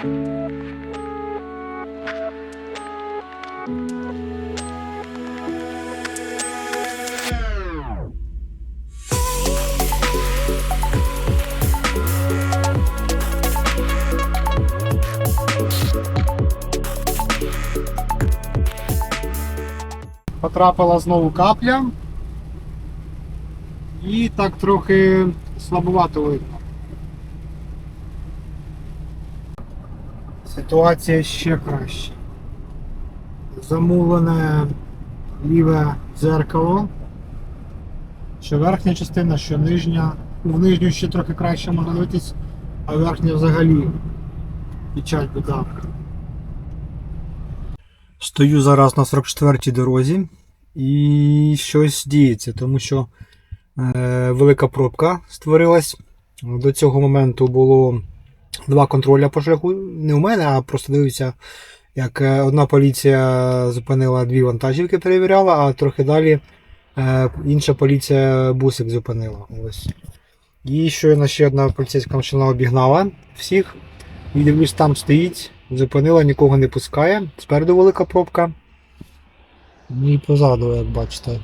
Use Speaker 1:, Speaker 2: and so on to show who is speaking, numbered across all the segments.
Speaker 1: Потрапила знову капля. І так трохи слабовато видно. Ситуація ще краще. Замулене ліве дзеркало. Що верхня частина, що нижня. В нижню ще трохи краще можна дивитись, а верхня взагалі печаль біда. Стою зараз на 44-й дорозі і щось діється, тому що е, велика пробка створилась. До цього моменту було два контроля по шляху. Не у мене, а просто дивився, як е, одна поліція зупинила дві вантажівки, перевіряла, а трохи далі е, інша поліція бусик зупинила. Ось. І щойно ще одна поліцейська машина обігнала всіх. І дивлюсь, там стоїть, зупинила, нікого не пускає. Спереду велика пробка. Ну І позаду, як бачите.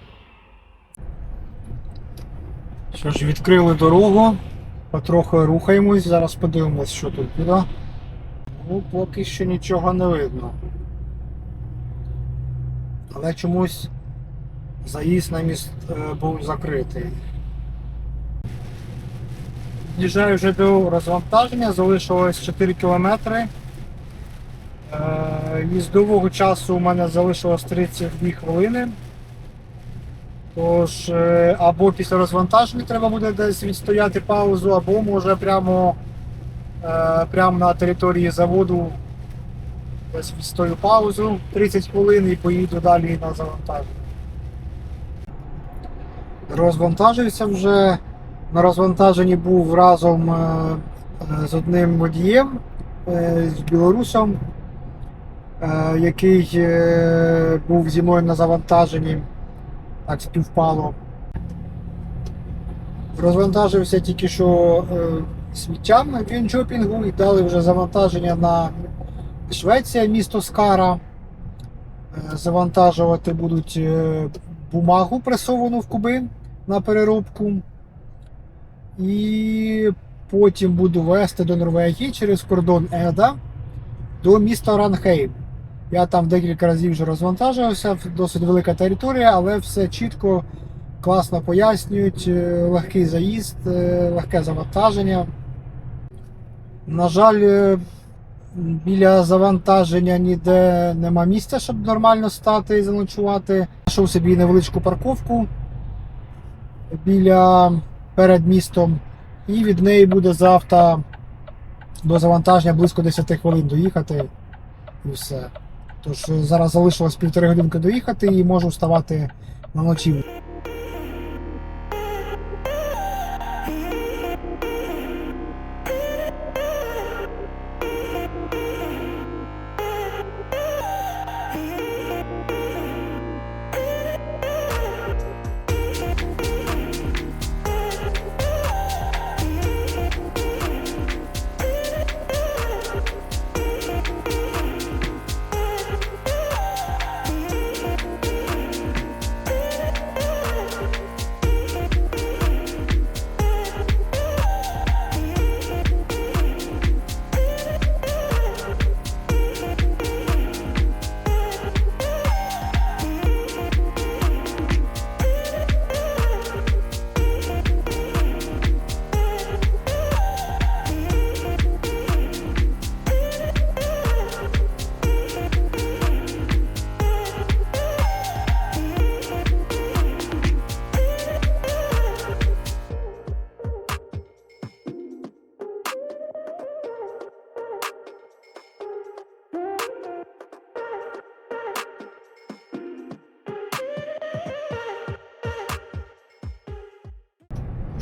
Speaker 1: Що ж, відкрили дорогу, потроху рухаємось, зараз подивимось, що тут буде. Ну, поки що нічого не видно. Але чомусь заїзд на міст е, був закритий. Під'їжджаю вже до розвантаження, залишилось 4 кілометри. Е, Їздового часу у мене залишилось 32 хвилини. Тож, е, або після розвантаження треба буде десь відстояти паузу, або може прямо, е, прямо на території заводу десь відстою паузу 30 хвилин і поїду далі на завантаження. Розвантажився вже. На розвантаженні був разом е, з одним водієм, з білорусом, який був зі мною на завантаженні. Так співпало. Розвантажився тільки що е, сміттям в і дали вже завантаження на Швеція, місто Скара. Е, Завантажувати будуть е, бумагу пресовану в куби на переробку. І потім буду вести до Норвегії через кордон Еда до міста Ранхейм. Я там декілька разів вже розвантажувався, досить велика територія, але все чітко, класно пояснюють, е, легкий заїзд, е, легке завантаження. На жаль, е, біля завантаження ніде нема місця, щоб нормально стати і заночувати. Знайшов собі невеличку парковку біля перед містом, і від неї буде завтра до завантаження близько 10 хвилин доїхати і все. Тож е, зараз залишилось півтори годинки доїхати і можу вставати на ночівлю.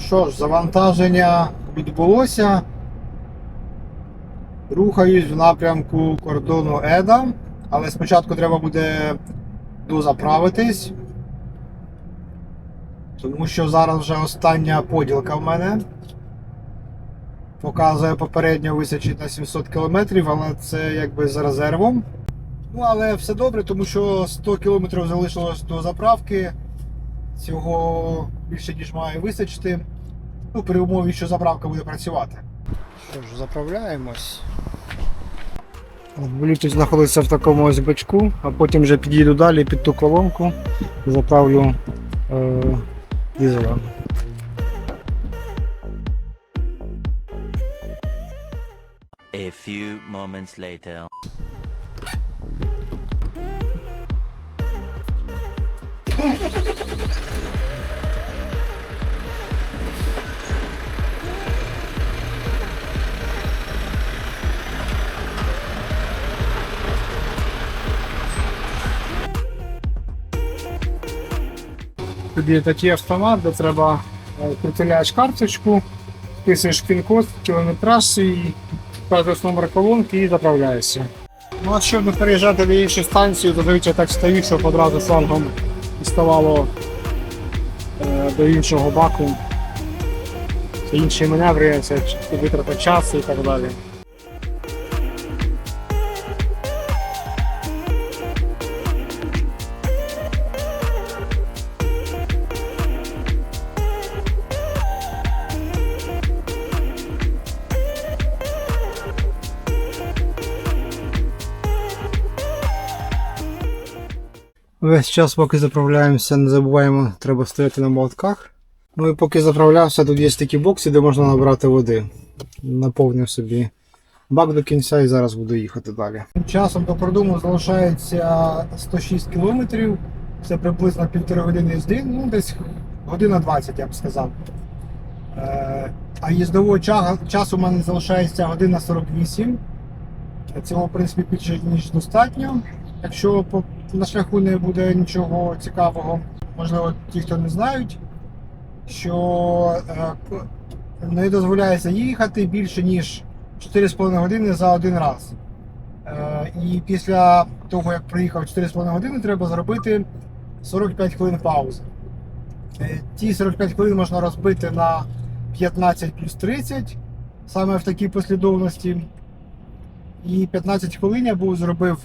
Speaker 1: Що ж, завантаження відбулося. Рухаюсь в напрямку кордону Еда, але спочатку треба буде дозаправитись. Тому що зараз вже остання поділка в мене. Показує попередньо висячить на 700 км, але це якби з резервом. Ну, але все добре, тому що 100 км залишилось до заправки. Цього більше ніж має вистачити. Ну, при умові, що заправка буде працювати. Що ж, заправляємось. Блютуз знаходиться в такому ось бачку, а потім вже під'їду далі під ту колонку і заправлю е, дизелем.
Speaker 2: A few moments later.
Speaker 3: Тобі такий автомат, де треба е, притуляєш карточку, вписуєш пін-код, кілометраж свій, вказуєш номер колонки і заправляєшся. Ну а щоб не переїжджати до іншої станції, то зазвичай так стою, щоб одразу шлангом діставало е, до іншого баку. Інші маневри, це витрата часу і так далі.
Speaker 1: Весь час, поки заправляємося, не забуваємо, треба стояти на молотках. Ну і поки заправлявся, тут є такі бокси, де можна набрати води. Наповнив собі бак до кінця і зараз буду їхати далі. Часом до кордону залишається 106 кілометрів. Це приблизно півтори години їзди, ну десь година 20, я б сказав. Е, А їздового ча- часу у мене залишається година 48. Цього, в принципі, більше ніж достатньо. Якщо на шляху не буде нічого цікавого, можливо, ті, хто не знають, що е, не дозволяється їхати більше ніж 4,5 години за один раз. Е, і після того, як проїхав 4,5 години, треба зробити 45 хвилин паузи. Е, ті 45 хвилин можна розбити на 15 плюс 30, саме в такій послідовності. І 15 хвилин я був зробив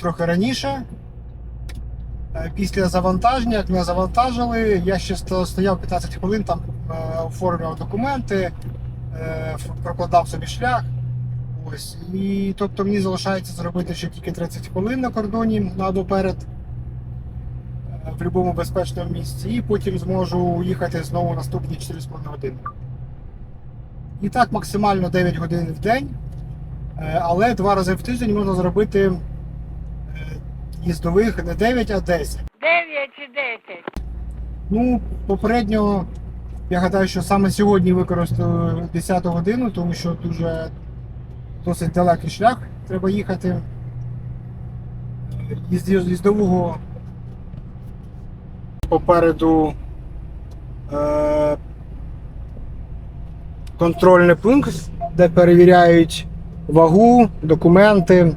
Speaker 1: трохи раніше. Е, Після завантаження, як мене завантажили, я ще стояв 15 хвилин, там е, оформлював документи, е, прокладав собі шлях. Ось. І тобто мені залишається зробити ще тільки 30 хвилин на кордоні або перед е, в будь-якому безпечному місці, і потім зможу їхати знову наступні 4,5 години. І так максимально 9 годин в день. Е, Але два рази в тиждень можна зробити е, їздових не 9, а 10.
Speaker 4: 9 чи 10?
Speaker 1: Ну, попередньо, я гадаю, що саме сьогодні використаю 10 годину, тому що дуже досить далекий шлях треба їхати. Їзд- Їздового попереду е, контрольний пункт, де перевіряють вагу, документи.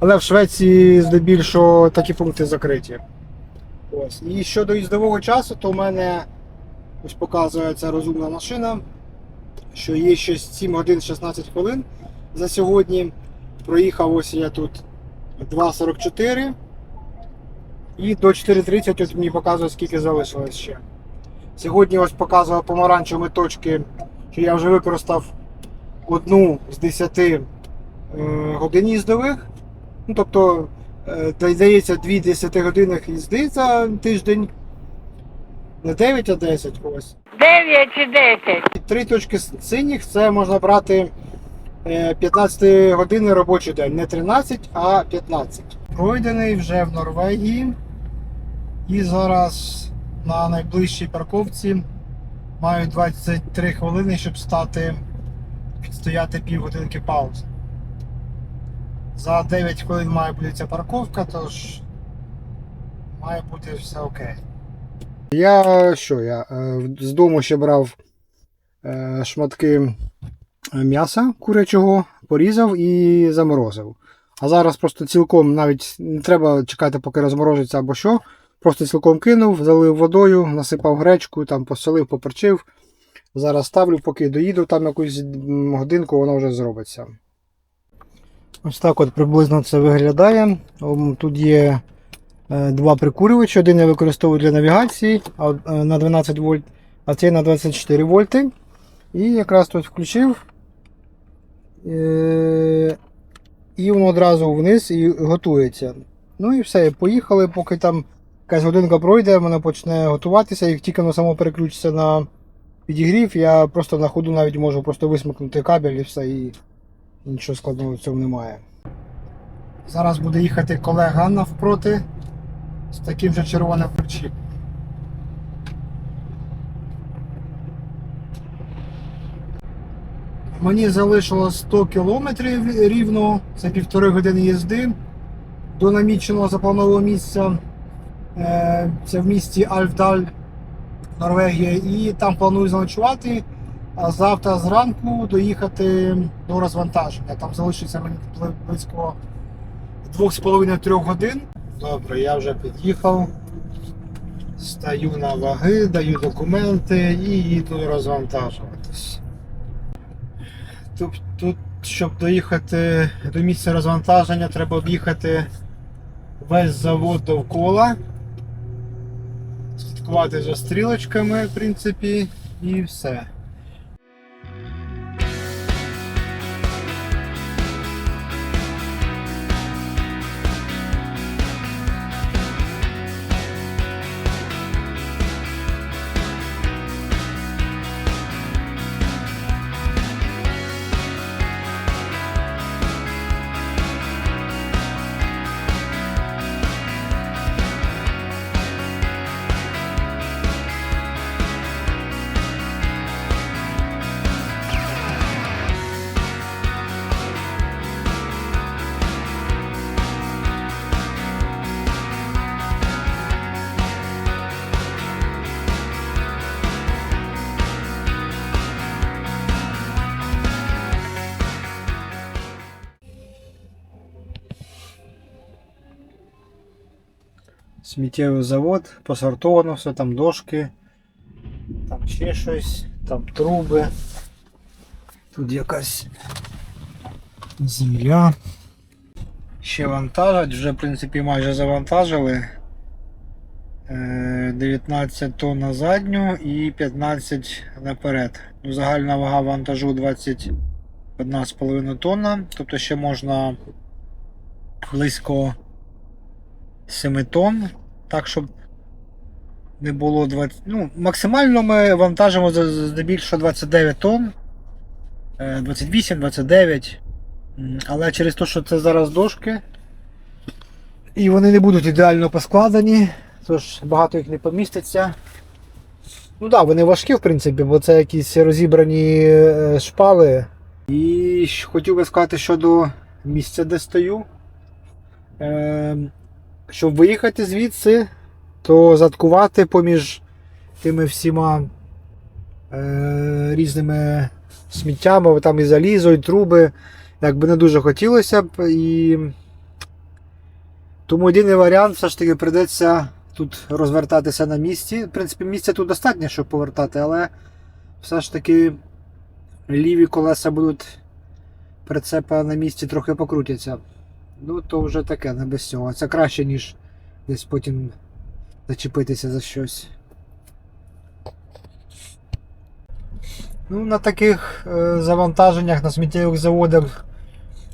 Speaker 1: Але в Швеції здебільшого такі пункти закриті. Ось. І щодо їздового часу, то в мене ось показує ця розумна машина, що є ще 7 годин 16 хвилин за сьогодні. Проїхав ось я тут 2.44. І до 4.30 от мені показує, скільки залишилось ще. Сьогодні ось показував помаранчеві точки, що я вже використав одну з 10 е, годин їздових. Ну, тобто Е, Та здається, 2 10 годинних їзди за тиждень. Не 9, а 10 ось.
Speaker 4: 9 чи 10?
Speaker 1: І Три точки синіх це можна брати е, 15 годинний робочий день. Не 13, а 15. Пройдений вже в Норвегії. І зараз на найближчій парковці маю 23 хвилини, щоб стати відстояти півгодинки паузи. За 9 хвилин має бути парковка, тож має бути все окей. Я що? Я е, з дому ще брав е, шматки м'яса курячого, порізав і заморозив. А зараз просто цілком навіть не треба чекати, поки розморозиться або що. Просто цілком кинув, залив водою, насипав гречку, там посолив, поперчив, Зараз ставлю, поки доїду, там якусь годинку воно вже зробиться. Ось так от приблизно це виглядає. Тут є е, два прикурювачі. Один я використовую для навігації е, на 12 вольт, а цей на 24 вольти. І якраз тут включив. Е, І воно одразу вниз і готується. Ну і все, поїхали, поки там якась годинка пройде, воно почне готуватися, як тільки воно само переключиться на підігрів, я просто на ходу навіть можу просто висмикнути кабель і все, і нічого складного в цьому немає. Зараз буде їхати колега навпроти з таким же червоним причіпом. Мені залишилось 100 кілометрів рівно, це півтори години їзди до наміченого запланованого місця. Е, Це в місті Альфдаль, Норвегія, і там планую заночувати, а завтра зранку доїхати до розвантаження. Там залишиться мені близько 2,5-3 годин. Добре, я вже під'їхав. Стаю на ваги, даю документи і їду розвантажуватись. Тут, тут, щоб доїхати до місця розвантаження, треба об'їхати весь завод довкола. Слідкувати за стрілочками, в принципі, і все. Сміттєвий завод, посортовано все, там дошки, там ще щось, там труби. Тут якась земля. Ще вантажать, вже в принципі майже завантажили. Е, 19 тонн на задню і 15 наперед. Ну, Загальна вага вантажу 21,5 тонна, тобто ще можна близько 7 тонн, так щоб не було 20. Ну, максимально ми вантажимо здебільшого 29 тонн. 28-29. Але через те, що це зараз дошки. І вони не будуть ідеально поскладені, тож багато їх не поміститься. Ну так, да, вони важкі, в принципі, бо це якісь розібрані е, шпали. І хотів би сказати щодо місця, де стою. Щоб виїхати звідси, то заткувати поміж тими всіма е, різними сміттями, там і залізо, і труби. Якби не дуже хотілося б. І... Тому єдиний варіант все ж таки прийдеться тут розвертатися на місці. В принципі, місця тут достатньо, щоб повертати, але все ж таки ліві колеса будуть прицепа на місці трохи покрутяться. Ну, то вже таке, не без цього. Це краще, ніж десь потім зачепитися за щось. Ну, на таких е, завантаженнях на сміттєвих заводах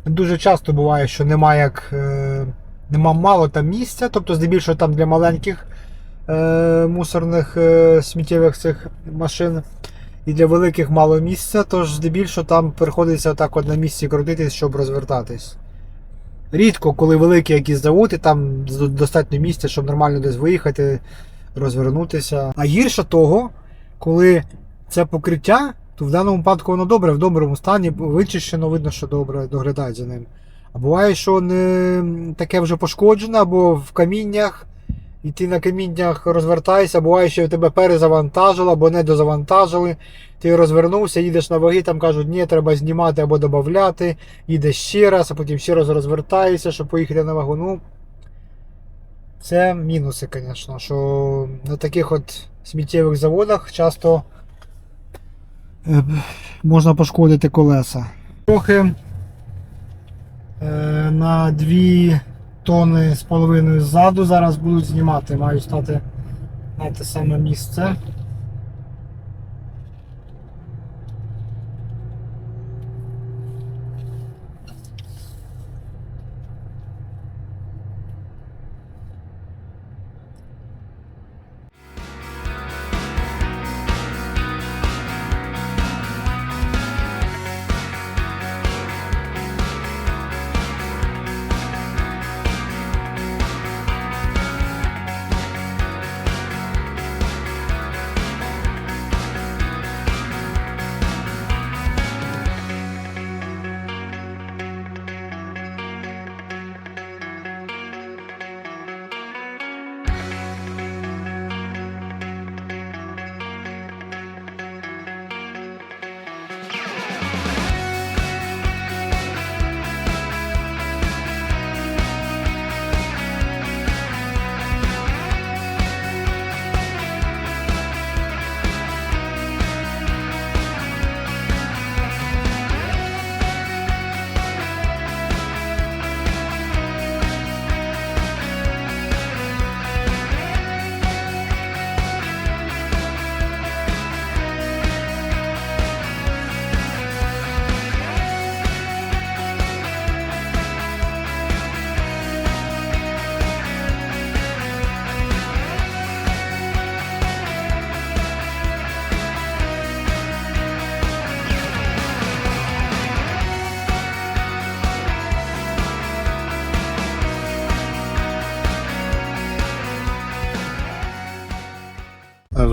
Speaker 1: дуже часто буває, що немає як. Е, нема мало там місця, тобто здебільшого там для маленьких е, мусорних е, сміттєвих цих машин і для великих мало місця, тож здебільшого там приходиться так от на місці крутитись, щоб розвертатись. Рідко, коли великі якісь завод, і там достатньо місця, щоб нормально десь виїхати, розвернутися. А гірше того, коли це покриття, то в даному випадку воно добре, в доброму стані, вичищено, видно, що добре доглядають за ним. А буває, що не таке вже пошкоджене, або в каміннях, і ти на каміннях розвертаєшся, буває, що тебе перезавантажило, або не дозавантажили. Ти розвернувся, їдеш на ваги, там кажуть, ні, треба знімати або додати, їдеш ще раз, а потім ще раз розвертаєшся, щоб поїхати на вагу. Ну, це мінуси, звісно, що на таких от сміттєвих заводах часто е, можна пошкодити колеса. Трохи е, на 2 тонни з половиною ззаду зараз будуть знімати. Маю стати на те саме місце.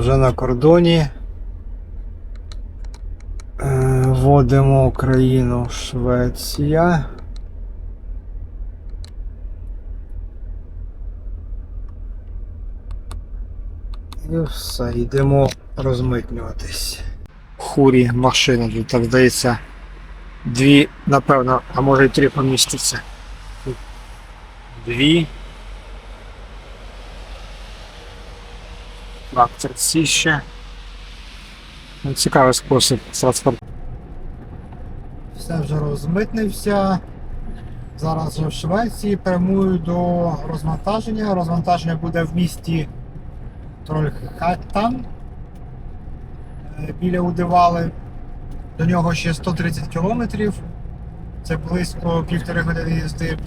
Speaker 1: Вже на кордоні. Е, Вводимо Україну, Швеція. І все, йдемо розмитнюватись. Хурі машини, тут, так здається, дві, напевно, а може й три поміститься. Дві. Трактор ці ще. Ну, Цікавий спосіб транспорту. Все вже розмитнився. Зараз в Швеції прямую до розвантаження. Розвантаження буде в місті Трольхаттан е, біля Удивали. До нього ще 130 кілометрів. Це близько півтори години їзди.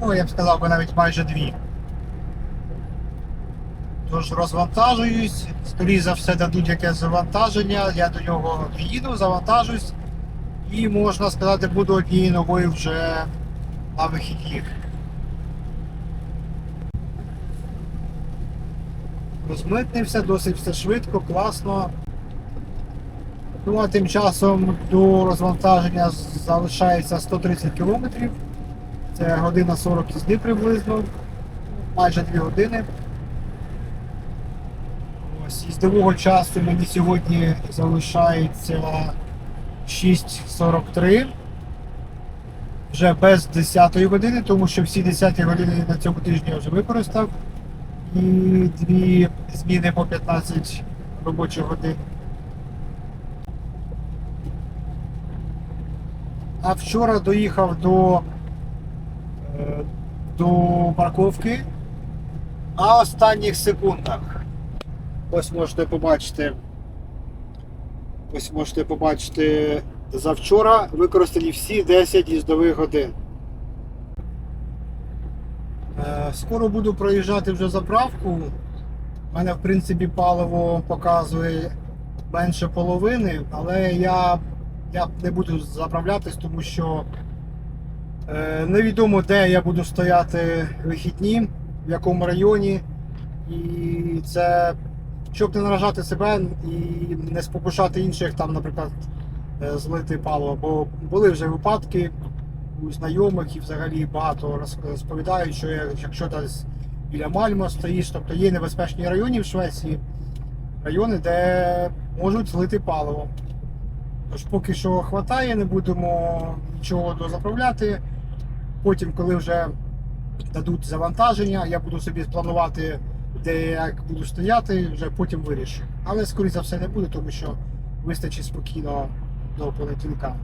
Speaker 1: Ну, я б сказав би навіть майже дві. Тож розвантажуюсь, скоріше за все дадуть якесь завантаження, я до нього доїду, завантажусь і можна сказати, буду однією ногою вже на вихідних. Розмитнився, досить все швидко, класно. Ну а тим часом до розвантаження залишається 130 кілометрів. Це година 40 їзди приблизно, майже 2 години. Ось їздового часу мені сьогодні залишається 6.43. Вже без 10 години, тому що всі 10 години на цьому тижні я вже використав. І дві зміни по 15 робочих годин. А вчора доїхав до, е, до парковки на останніх секундах. Ось можете побачити. Ось можете побачити завчора використані всі 10 їздових годин. Е, Скоро буду проїжджати вже заправку. У мене, в принципі, паливо показує менше половини, але я, я не буду заправлятись, тому що е, невідомо, де я буду стояти вихідні, в якому районі. І це щоб не наражати себе і не спокушати інших, там, наприклад, е, злити паливо. Бо були вже випадки у знайомих і взагалі багато розповідають, що якщо десь біля Мальмо стоїш, тобто є небезпечні райони в Швеції, райони, де можуть злити паливо. Тож поки що хватає, не будемо нічого дозаправляти. Потім, коли вже дадуть завантаження, я буду собі планувати де як буду стояти, вже потім вирішу. Але скоріше за все не буде, тому що вистачить спокійно до понеділка